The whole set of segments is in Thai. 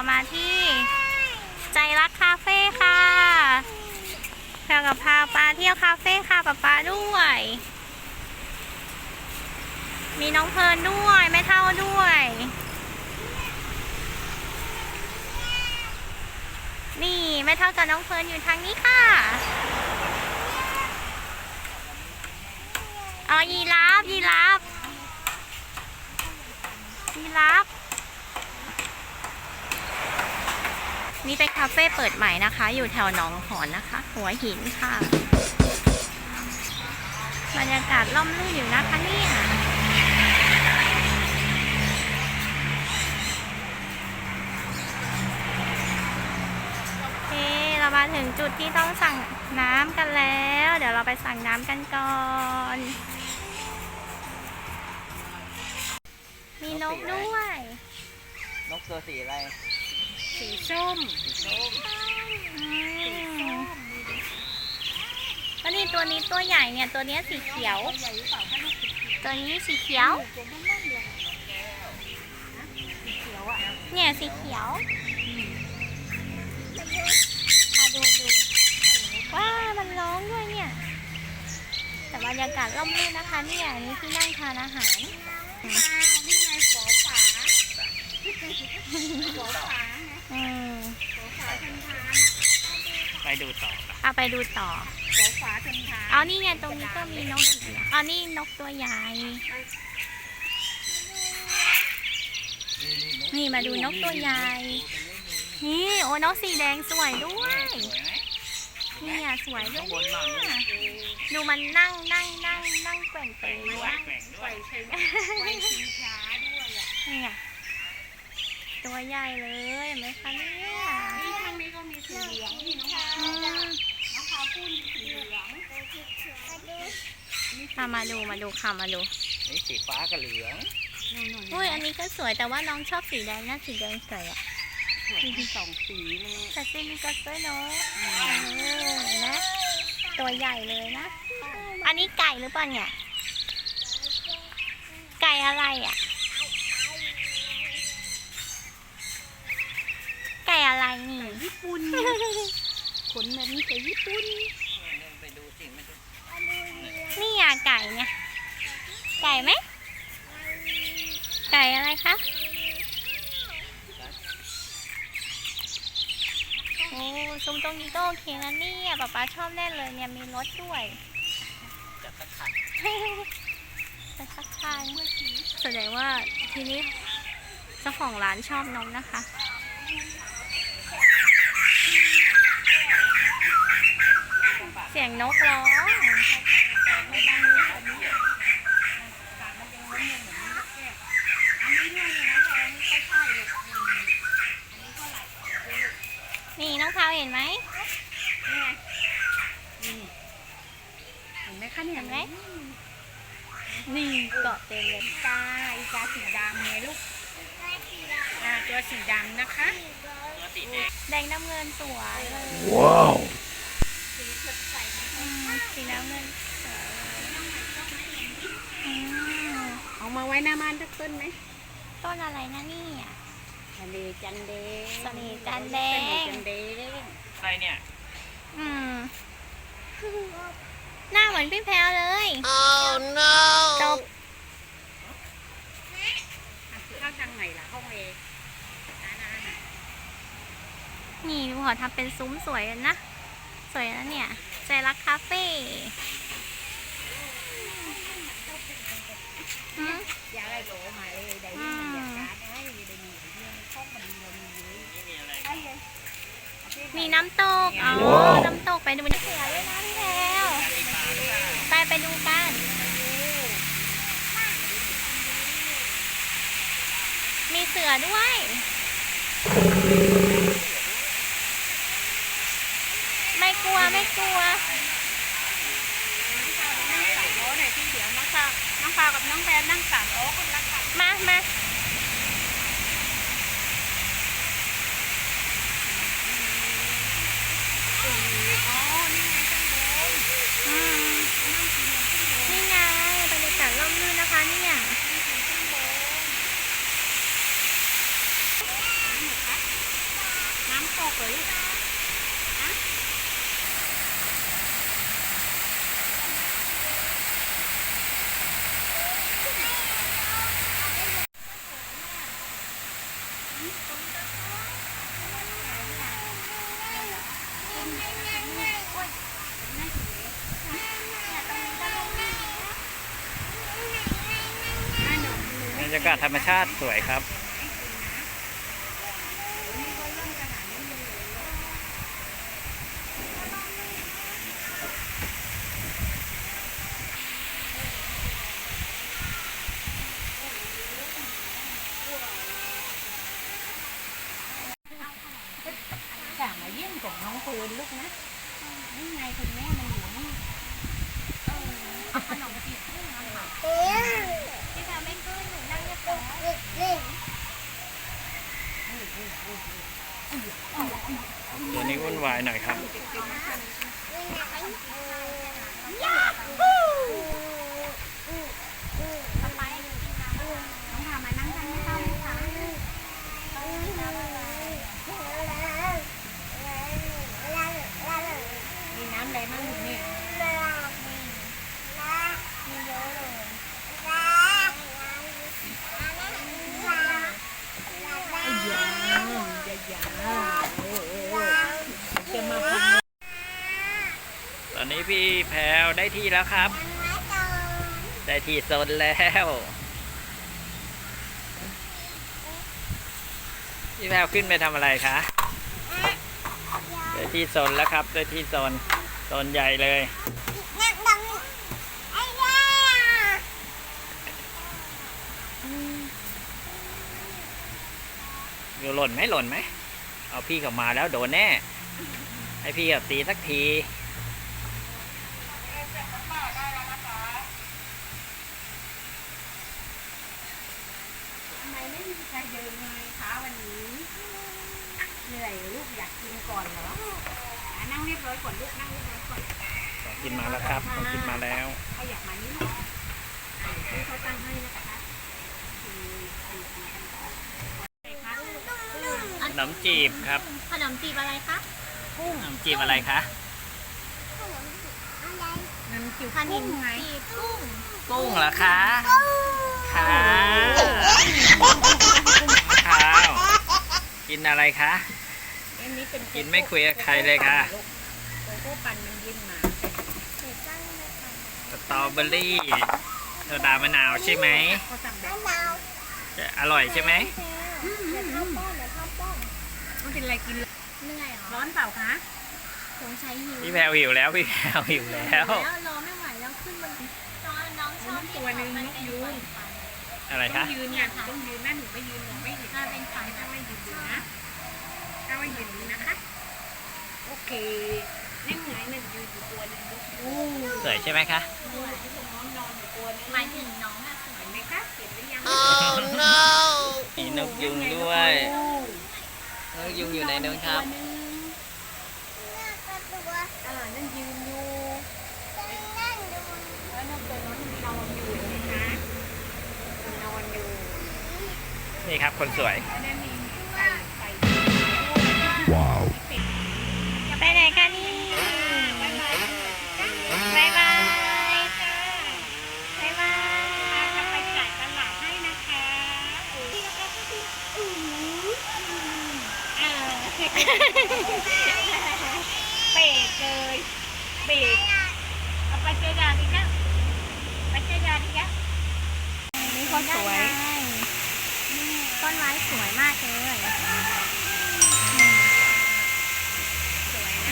เรามาที่ใจรักคาเฟ่ค่ะแพรกับพาปาเที่ยวคาเฟ่ค่ะป๊าป๊าด้วย มีน้องเพลิร์นด้วยแม่เท่าด้วย นี่แม่เท่ากับน้องเพลิร์นอยู่ทางนี้ค่ะอ๋อยีราฟยีราฟยีราฟ นี่เป็นคาเฟ่เปิดใหม่นะคะ อยู่แถวหนองหอนนะคะ หัวหินค่ะ บรรยากาศล่มลื่นอยู่นะคะเนี่ยโอเคเรามาถึงจุดที่ต้องสั่งน้ำกันแล้ว เดี๋ยวเราไปสั่งน้ำกันก่อน มีนกด้วย นกตัวสีอะไร สีส้มสีส้มก็นี่ตัวนี้ตัวใหญ่เนี่ยตัวเนี้ยสีเขียว ตัวนี้สีเขียว เนี่ยสีเขียวมาดูดูว้ามันร้องด้วยเนี่ย แต่บรรยากาศร่มรื่นนะคะเนี่ยอันนี่ที่นั่งทานอาหารนี่ไงฝอฝาฝอฝาไง อืมฝอฝาทันทานไปดูต่อปะเอาไปดูต่อฝอฝาทันทานเอานี่ไงตรงนี้ก็มีนกอีกนะเอานี่นกตัวใหญ่ นี่มาดูนกตัวใหญ่ นี่โอ้นกสีแดงสวยด้วย สวยไหมเนี่ยสวยด้วยข้างบนบ้างเนี่ยดูมันนั่งนั่งนั่งนั่งแกว่งไปด้ว แกว่ ย งแกว่งด้วย ใช่ไหมไว้ชิงช้าด้วยอะ เนี่ยตัว ใหญ่เลยเห็นไหมคะเนี่ยนี่ข้างนี้ก็มีสีเหลืองนี่น้องพาอืมน้องพาพูดมีสีเหลืองมามาดูมาดูค่ะมาดูนี่สีฟ้ากับเหลืองอุ้ยอันนี้ก็สวยแต่ว่าน้องชอบสีแดงนะสีแดงสวยอะมีสองสีเลยแต่ซีมีก็สวยเนาะเออเห็นไหมตัวใหญ่เลยนะ อันนี้ไก่หรือเปล่าเนี่ย ไก่อะไรอะ ไก่อะไรนี่ ญี่ปุ่นขนแบบนี้แต่ญี่ปุ่นไปดูสิไม่ดูนี่อะไก่เนี่ย ไก่ไหม ไก่อะไรคะ โอ้ซุ้มตรงนี้ก็โอเคนะเนี่ยป๊าป๊าชอบแน่เลยเนี่ยมีรถด้วยจับตะขัดจะสักทายแสดงว่าทีนี้เจ้าของร้านชอบนกนะคะ เสียงนกร้องนี่น้องพาวเห็นไหมเห็นไหมคะเนี่ยเห็นไหมนี่เกาะเต็มเลยกาอีกาสีดำไงลูกอ่าตัวสีดำนะคะ ตัวสีแดงแดงน้ำเงินสวยเลยว้าว สีสดใสนะอืมสีน้ำเงินสวยเลยอืมเอามาไว้หน้าบ้านสักต้นไหมต้นอะไรนะเนี่ยทะเลจันเดงทะเลจันแดงทะเลจันเดงอะไรเนี่ย อืม หน้าเหมือนพี่แพรวเลย Oh no! จบอะเข้าทางไหนล่ะห้องเอร้านอาหารนี่ดูเขาทำเป็นซุ้มสวยนะ สวยนะเนี่ย ใจรักคาเฟ่อืมยาอะไรโหลมาเลยได้ยินบรรยากาศได้ได้มีเรื่องข้องมันมีเรามีเยอะนี่มีอะไรได้เลยมีน้ำตก อ๋อ น้ำตกไปดูน้ำเสือด้วยนะพี่แพรวไปไปดูกันมีเสือด้วย ไม่ กลัวนั่งสามล้อหน่อยที่เดี๋ยวน้องฟาวน้องฟาวกับน้องแพนนั่งสามล้อคนละคันมามา อ๋อ นี่ไงข้างบน อืม นั่งกินกันข้างบน นี่ไงบรรยากาศร่มรื่นนะคะเนี่ย ข้างบน อ รยากาศธรรมชาติสวยครับ กามาเยี่ยมของน้องปืนลูกนะนี่ไงคุณแม่มันอยู่นี่ ขนมจีบกุ้งนะคะพี่แพรไม่ขึ้นหนูนั่งเรียบร้อย เดี๋ยวนี้วุ่นวาย หน่อยครับ ทำไมกินน้ำ น้องพามานั่งกันไม่ต้องค่ะมีน้ำอะไรบ้างลูกเนี่ย มีเยอะเลย ไอ้ยาอย่าอย่าโอ้โหจะมาพัน ตอ นี้พี่แพรวได้ที่แล้วครับ ได้ที่โซนแล้วพี่แพรวขึ้นไปทำอะไรคะได้ที่โซนแล้วครับ ได้ที่โซนโซนใหญ่เลยอยู่หล่นไหมหล่นไหม เอาพี่เขามาแล้วโดนแน่ ให้พี่เขาตีสักที ทำไมไม่มี ใครเดินเลยคะวันนี้เหนื่อยลูกอยากกินก่อนเหรออะนั่งเรียบร้อยก่อนลูกนั่งเรียบร้อยก่อนของกินมาแล้วครับของกินมาแล้วขยับมานิดนึงอะเดี๋ยวเขาตั้งให้นะคะคือคือคืออะไรคะขนมจีบครับขนมจีบอะไรคะกุ้งขนมจีบอะไรคะน้ำจิ้มขนกุ้มงไงจีบกุ้งกุ้งเหรอคะค่ะข้าว กินอะไรคะ อันนี้เป็นกินไม่คุยกับใครเลยค่ะ โกโก้ปั่นมันเย็นมาสตรอเบอรี่โซดามะนาวใช่ไหมเขาสั่งแบบจะอร่อยใช่ไหมเดี๋ยวข้าวป้อนเดี๋ยวข้าวป้อนไม่เป็นไรกินเหนื่อยเหรอร้อนเปล่าคะสงสัยหิวพี่แพรวหิวแล้วพี่แพรวหิวแล้ว แล้วรอไม่ไหวแล้วขึ้นบนน้องน้องชอบตัวหนึ่งนกยูง อะไรต้อคะ งยืนไงต้องยืนนะหนูไม่ยืนหนูไม่ยืนถ้าเป็นฝันถ้าไม่ยืนดูนะถ้าไม่ยืนดูนะคะ โอเคนั่งไงนั่งยืนอยู่ตัวหนึงลูกโอ้สวยใช่ไหมคะโหน้องนอนอยู่ตัวหนึงหมายถึงน้องอะสวยเห็นไหมคะเห็นหรือยังมีนกยุงด้วย นกยุงอยู่ในนู้นครับเออนั่นยืนอยู่แล้วนกตัวนั้นนอนอยู่เห็นไหมคะนอนอยู่ นี่ครับคนสวยแล้วนั่นมีไก่ไก่ Wow. ไปไหนคะนี่บ๊ายบายบายบายค่ะบายบายจะไปจ่ายตลาดให้นะคะเออเบรกเลยเบรกเอาไปเจอยาดีนะไปเจอยาดีนะนี่คนสวยต้ นไม้สวยมากเลย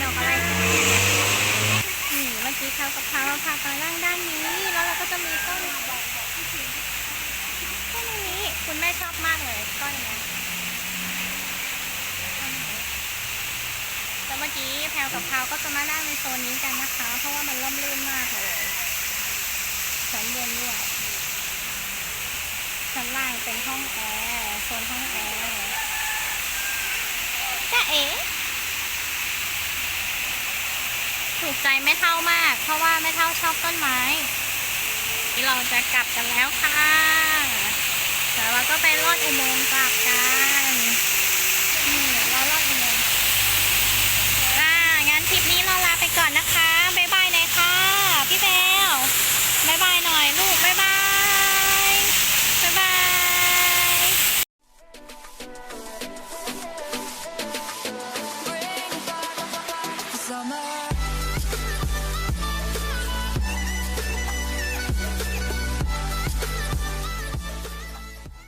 ดอกอะไรนี่เมื่อกี้เขากับเขาพาไปนั่งด้านนี้ แล้วเราก็จะมีต้นต้นนี้คุณแม่ชอบมากเลยต้นนี้ยต้นนี้แต่เมื่อกี้แพลวกับเขาก็จะมานั่งในโซนนี้กันนะคะ เพราะว่ามันร่มรื่นมากเลยชั้นบนด้วย ชั้นล่างเป็นห้องแอร์โซนห้องแอร์จ้าเอ๋ถูกใจไม่เท่ามาก เพราะว่าไม่เท่าชอบต้นไม้ที่เราจะกลับกันแล้วค่ะแต่เราก็ไปลอดอุโมงค์กลับกัน